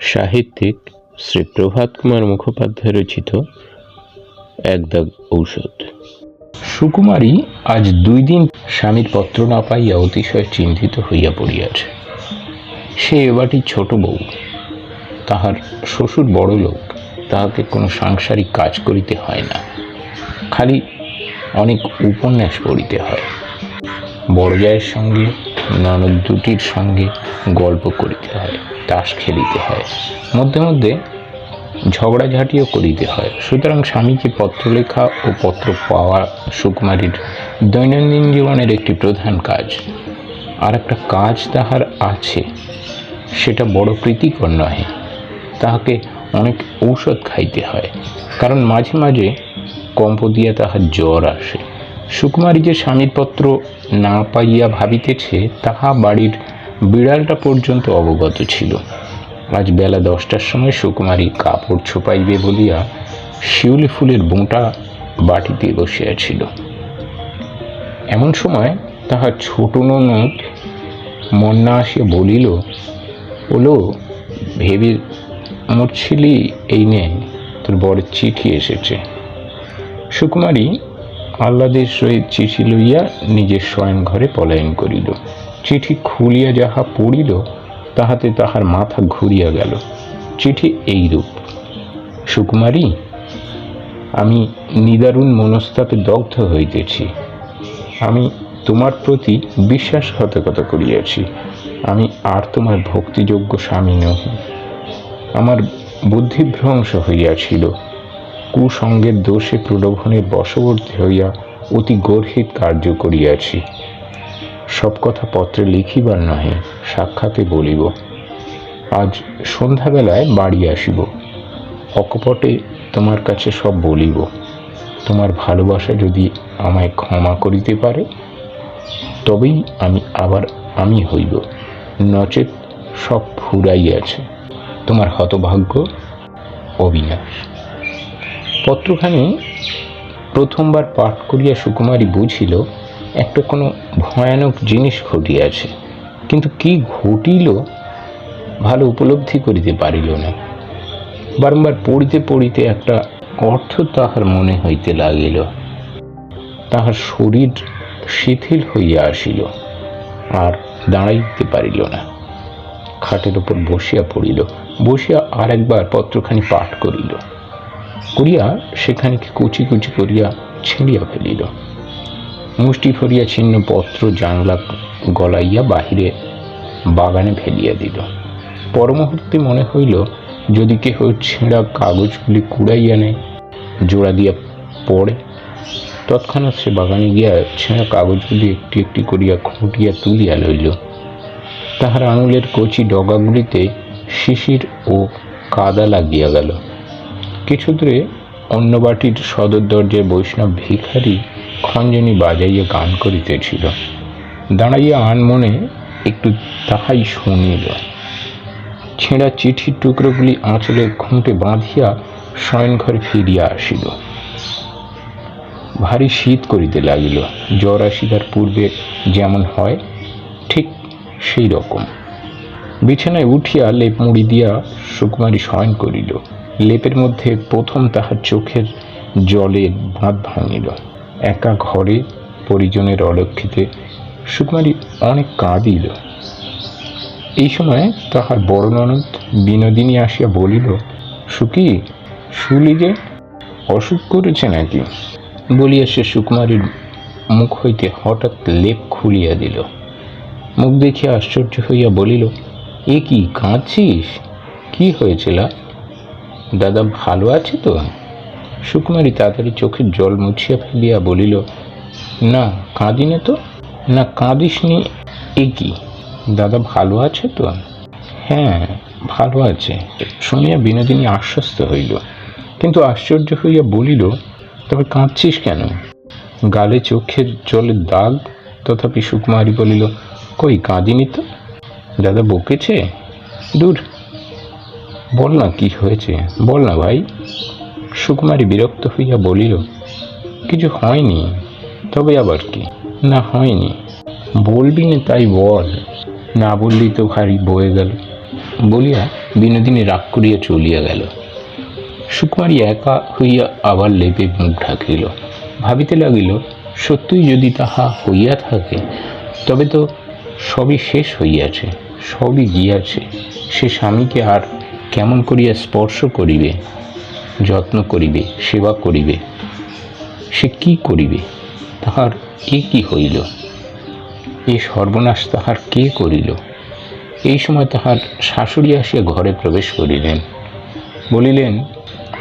সাহিত্যিক শ্রী প্রভাত কুমার মুখোপাধ্যায় রচিত এক দাগ ঔষধ। সুকুমারী আজ দুই দিন স্বামীর পত্র না পাইয়া অতিশয় চিন্তিত হইয়া পড়িয়াছে। সে এবাটি ছোট বউ। তাহার শ্বশুর বড় লোক, তাহাকে কোনো সাংসারিক কাজ করিতে হয় না। খালি অনেক উপন্যাস পড়িতে হয়। বড় জায়ের সঙ্গে ননদ দুটির সঙ্গে গল্প করিতে হয়। তাস খেলিতে হয়। মধ্যে মধ্যে ঝগড়াঝাটিও করিতে হয়। সুতরাং স্বামীকে পত্র লেখা ও পত্র পাওয়া সুকুমারীর দৈনন্দিন জীবনের একটি প্রধান কাজ। আর একটা কাজ তাহার আছে, সেটা বড় প্রীতিকর নহে। তাহাকে অনেক ঔষধ খাইতে হয়। কারণ মাঝে মাঝে কম্প দিয়া তাহার জ্বর আসে। সুকুমারী যে স্বামীর পত্র না পাইয়া ভাবিতেছে, তাহা বাড়ির বিড়ালটা পর্যন্ত অবগত ছিল। আজ বেলা দশটার সময় সুকুমারী কাপড় ছোপাইবে বলিয়া শিউলি ফুলের বোঁটা বাটিতে বসিয়াছিল এমন সময় তাহার ছোট ননদ মন্না আসিয়া বলিল, ওলো, ভেবে মরছিলি, এই নে, তোর বড় চিঠি এসেছে। সুকুমারী আহ্লাদের সহিত চিঠি লইয়া নিজের শয়ন ঘরে পলায়ন করিল। চিঠি খুলিয়া যাহা পড়িল, তাহাতে তাহার মাথা ঘুরিয়া গেল। চিঠি এইরূপ সুকুমারী, আমি নিদারুণ মনস্তাপে দগ্ধ হইতেছি। আমি তোমার প্রতি বিশ্বাসঘাতকতা করিয়াছি। আমি আর তোমার ভক্তিযোগ্য স্বামী নহি। আমার বুদ্ধিভ্রংশ হইয়াছিল। কুসঙ্গের দোষে প্রলোভনের বশবর্তী হইয়া অতি গর্হিত কার্য করিয়াছি। সব কথা পত্রে লিখিবার নহে, সাক্ষাতে বলিব। আজ সন্ধ্যাবেলায় বাড়ি আসিব। অকপটে তোমার কাছে সব বলিব। তোমার ভালোবাসা যদি আমায় ক্ষমা করিতে পারে, তবেই আমি আবার আমি হইব। নচেত সব ফুরাইয়াছে। তোমার হতভাগ্য অবিনাশ। পত্রখানি প্রথমবার পাঠ করিয়া সুকুমারী বুঝিল একটা কোনো ভয়ানক জিনিস ঘটিয়াছে কিন্তু কি ঘটিল ভালো উপলব্ধি করিতে পারিল না। বারংবার পড়িতে পড়িতে একটা অর্থ তাহার মনে হইতে লাগিল। তাহার শরীর শিথিল হইয়া আসিল, আর দাঁড়াইতে পারিল না। খাটের উপর বসিয়া পড়িল, বসিয়া আর একবার পত্রখানি পাঠ করিল। করিয়া সেখানে কুচি কুচি করিয়া ছিঁড়িয়া ফেলিল। মুষ্টি ফরিয়া ছিন্ন পত্র জানলা গলাইয়া বাহিরে বাগানে ফেলিয়া দিল। পরমুহূর্তে মনে হইল, যদি কেহ ছেঁড়া কাগজগুলি কুড়াইয়া নেয়, জোড়া দিয়া পড়ে, তৎক্ষণাৎ সে বাগানে গিয়া ছেঁড়া কাগজগুলি একটি একটি করিয়া খুঁটিয়া তুলিয়া লইল। তাহার আঙুলের কচি ডগাগুলিতে শিশির ও কাদা লাগিয়া গেল। কিছু দূরে অন্য বাটির সদর দরজায় বৈষ্ণব ভিখারি খঞ্জনি বাজাইয়া গান করিতেছিল। দাঁড়াইয়া আনমনে একটু তাহাই শুনিল। ছেঁড়া চিঠির টুকরোগুলি আঁচলের খুঁটে বাঁধিয়া শয়ন ঘরে ফিরিয়া আসিল। ভারী শীত করিতে লাগিল। জ্বর আসিবার পূর্বে যেমন হয়, ঠিক সেই রকম। বিছানায় উঠিয়া লেপ মুড়ি দিয়া সুকুমারী শয়ন করিল। লেপের মধ্যে প্রথম তাহার চোখের জলে বাঁধ ভাঙিল। একা ঘরে পরিজনের অলক্ষিতে সুকুমারী অনেক কাঁদিল। এই সময় তাহার বড় ননদ বিনোদিনী আসিয়া বলিল, সুকি, শুলি যে, অসুখ করেছে নাকি? বলিয়া সে সুকুমারীর মুখ হইতে হঠাৎ লেপ খুলিয়া দিল। মুখ দেখিয়া আশ্চর্য হইয়া বলিল, এ কি, কাঁদছিস? কি হয়েছিল দাদা ভালো আছে তো? সুকুমারী তাড়াতাড়ি চোখের জল মুছিয়া ফেলিয়া বলিল, না, কাঁদিনে তো? না, কাঁদিসনি এ কি? দাদা ভালো আছে তো? হ্যাঁ ভালো আছে। শুনিয়া বিনোদিনী আশ্বস্ত হইল। কিন্তু আশ্চর্য হইয়া বলিল, তবে কাঁদছিস কেন? গালে চোখের জলের দাগ, তথাপি সুকুমারী বলিল, কই, কাঁদিনি তো? দাদা বকেছে? দূর, বল না কি হয়েছে, বল না ভাই। সুকুমারী বিরক্ত হইয়া বলিল, কিছু হয়নি, তবে আবার কি? না, হয়নি। বলবি না তাই বল। না বললি তো ভারী বয়ে গেল। বলিয়া বিনোদিনী রাগ করিয়া চলিয়া গেল। সুকুমারী একা হইয়া আবার লেপে মুখ ঢাকিল। ভাবিতে লাগিল, সত্যই যদি তাহা হইয়া থাকে, তবে তো সবই শেষ হইয়াছে, সবই গিয়াছে। সে স্বামীকে আর কেমন করিয়া স্পর্শ করিবে? যত্ন করিবে, সেবা করিবে। সে কি করিবে? তাহার এ কি হইল? এই সর্বনাশ তাহার কে করিল? এই সময় তাহার শাশুড়ি আসিয়া ঘরে প্রবেশ করিলেন। বলিলেন,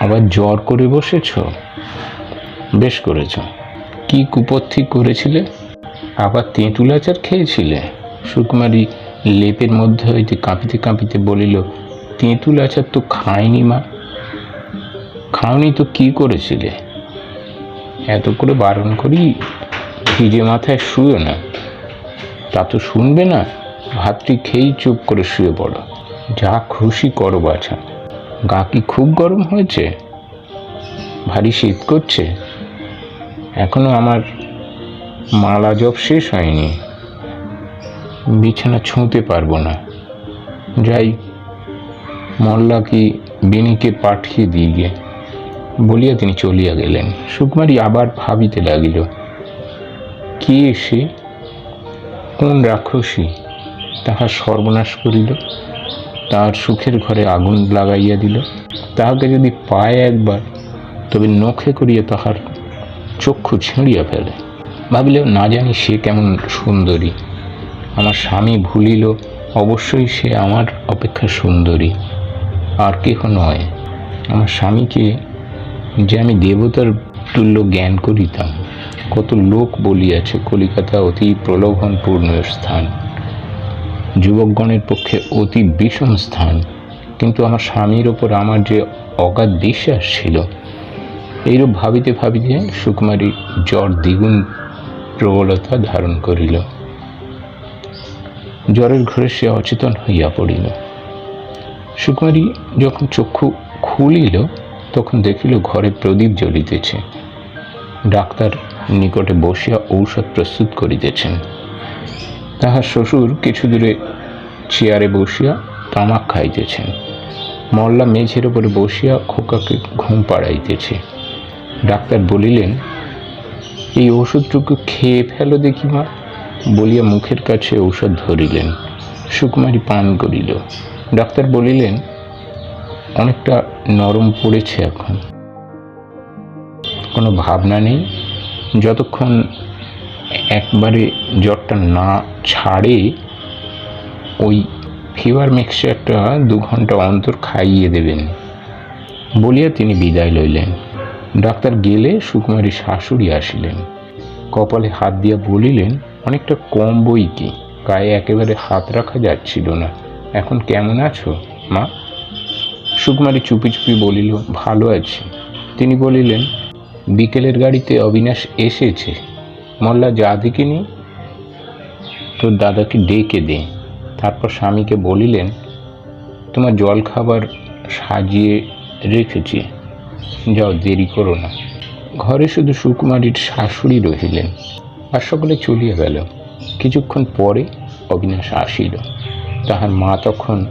আবার জ্বর করে বসেছ? বেশ করেছ। কি কুপথি করেছিলে? আবার তেঁতুল আচার খেয়েছিলে? সুকুমারী লেপের মধ্যে হইতে কাঁপিতে কাঁপিতে বলিল, তেঁতুল আচার তো খায়নি মা। খাওনি তো কি করেছিলে? এত করে বারণ করি, ভিজে মাথায় শুয়ে না। তা তো শুনবে না, ভাতটি খেয়েই চুপ করে শুয়ে পড়ো। যা খুশি করো বাছা। গা কি খুব গরম হয়েছে? ভারী শীত করছে? এখনও আমার মালা জব শেষ হয়নি। বিছানা ছুঁতে পারব না। যাই মল্লা কি বেনিকে পাঠিয়ে দিয়ে গে। বলিয়া তিনি চলিয়া গেলেন। সুকুমারী আবার ভাবিতে লাগিল, কে এসে কোন রাক্ষসী? তাহার সর্বনাশ করিল তাহার সুখের ঘরে আগুন লাগাইয়া দিল। তাহাকে যদি পায় একবার, তবে নখে করিয়া তাহার চক্ষু ছিঁড়িয়া ফেলে। ভাবিল না জানি সে কেমন সুন্দরী। আমার স্বামী ভুলিল, অবশ্যই সে আমার অপেক্ষা সুন্দরী। আর কেহ নয়। আমার স্বামীকে যে আমি দেবতার তুল্য জ্ঞান করিতাম। কত লোক বলিয়াছে, কলিকাতা অতি প্রলোভনপূর্ণ স্থান। যুবকগণের পক্ষে অতি বিষম স্থান। কিন্তু আমার স্বামীর ওপর আমার যে অগাধ বিশ্বাস ছিল, এইরূপ ভাবিতে ভাবিতে সুকুমারী জ্বর দ্বিগুণ প্রবলতা ধারণ করিল। জ্বরের ঘরে সে অচেতন হইয়া পড়িল। সুকুমারী যখন চক্ষু খুলিল তখন দেখিল ঘরে প্রদীপ জ্বলিতেছে। ডাক্তার নিকটে বসিয়া ঔষধ প্রস্তুত করিতেছেন। তাহার শ্বশুর কিছু দূরে চেয়ারে বসিয়া তামাক খাইতেছেন। মল্লা মেঝের উপরে বসিয়া খোকাকে ঘুম পাড়াইতেছে। ডাক্তার বলিলেন, এই ওষুধটুকু খেয়ে ফেলো দেখি মা। বলিয়া মুখের কাছে ঔষধ ধরিলেন। সুকুমারী পান করিল। ডাক্তার বলিলেন অনেকটা নরম পড়েছে এখন। কোনো ভাবনা নেই। যতক্ষণ একবারে জ্বরটা না ছাড়ে, ওই ফিভার মিক্সচারটা দু ঘণ্টা অন্তর খাইয়ে দেবেন। বলিয়া তিনি বিদায় লইলেন। ডাক্তার গেলে সুকুমারী শাশুড়ি আসিলেন। কপালে হাত দিয়া বলিলেন, অনেকটা কম বই কি? গায়ে একেবারে হাত রাখা যাচ্ছিল না। এখন কেমন আছো, মা? সুকুমারী চুপি চুপি বলিল, ভালো আছি। তিনি বলিলেন, বিকেলের গাড়িতে অবিনাশ এসেছে। মল্লা, যা দেখিনি তোর দাদাকে ডেকে দে। তারপর স্বামীকে বলিলেন, তোমার জল খাবার সাজিয়ে রেখেছি। যাও, দেরি করো না। ঘরে শুধু সুকুমারীর শাশুড়ি রহিলেন আর সকলে চলিয়া গেল। কিছুক্ষণ পরে অবিনাশ আসিল। তাহার মা তখন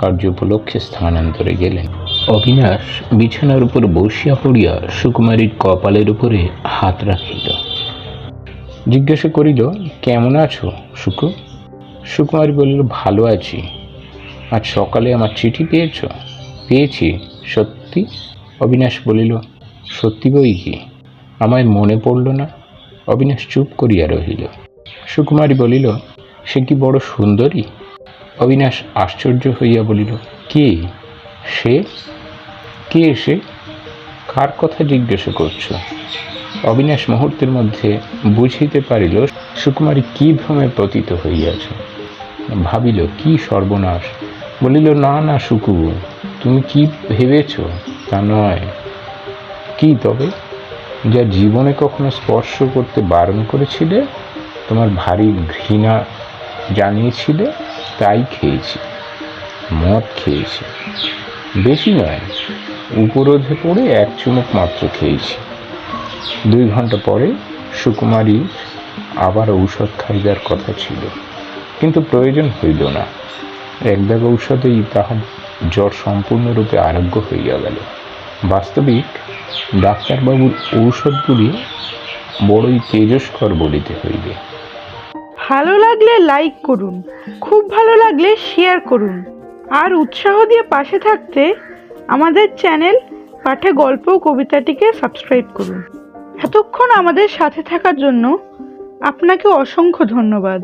কার্যোপলক্ষে স্থানান্তরে গেলেন। অবিনাশ বিছানার উপর বসিয়া পড়িয়া সুকুমারীর কপালের উপরে হাত রাখিল। জিজ্ঞাসা করিল, কেমন আছো সুকু? সুকুমারী বলিল, ভালো আছি। আজ সকালে আমার চিঠি পেয়েছ? পেয়েছি, সত্যি? অবিনাশ বলিল, সত্যি বই কি? আমায় মনে পড়ল না? অবিনাশ চুপ করিয়া রহিল। সুকুমারী বলিল, সে কি বড় সুন্দরী? অবিনাশ আশ্চর্য হইয়া বলিল, কে? সে? কে সে? কার কথা জিজ্ঞাসা করছ? অবিনাশ মুহূর্তের মধ্যে বুঝিতে পারিল, সুকুমারী কি ভ্রমে পতিত হইয়াছে। ভাবিল, কি সর্বনাশ? বলিল, না না, সুকু, তুমি কি ভেবেছ? তা নয়। কি তবে? যা জীবনে কখনো স্পর্শ করতে বারণ করেছিলে? তোমার ভারী ঘৃণা জানিয়েছিলে? তাই খেয়েছি, মদ খেয়েছি। বেশি নয়, উপরোধে পড়ে এক চুমুক মাত্র খেয়েছি। দুই ঘণ্টা পরে সুকুমারী আবার ঔষধ খাইবার কথা ছিল, কিন্তু প্রয়োজন হইল না। এক ব্যাগ ঔষধেই তাহার জ্বর সম্পূর্ণরূপে আরোগ্য হইয়া গেল। বাস্তবিক ডাক্তারবাবুর ঔষধগুলি বড়ই তেজস্কর বলিতে হইবে। ভালো লাগলে লাইক করুন, খুব ভালো লাগলে শেয়ার করুন। আর উৎসাহ দিয়ে পাশে থাকতে আমাদের চ্যানেল পাঠে গল্প কবিতাটিকে সাবস্ক্রাইব করুন। এতক্ষণ আমাদের সাথে থাকার জন্য আপনাকে অসংখ্য ধন্যবাদ।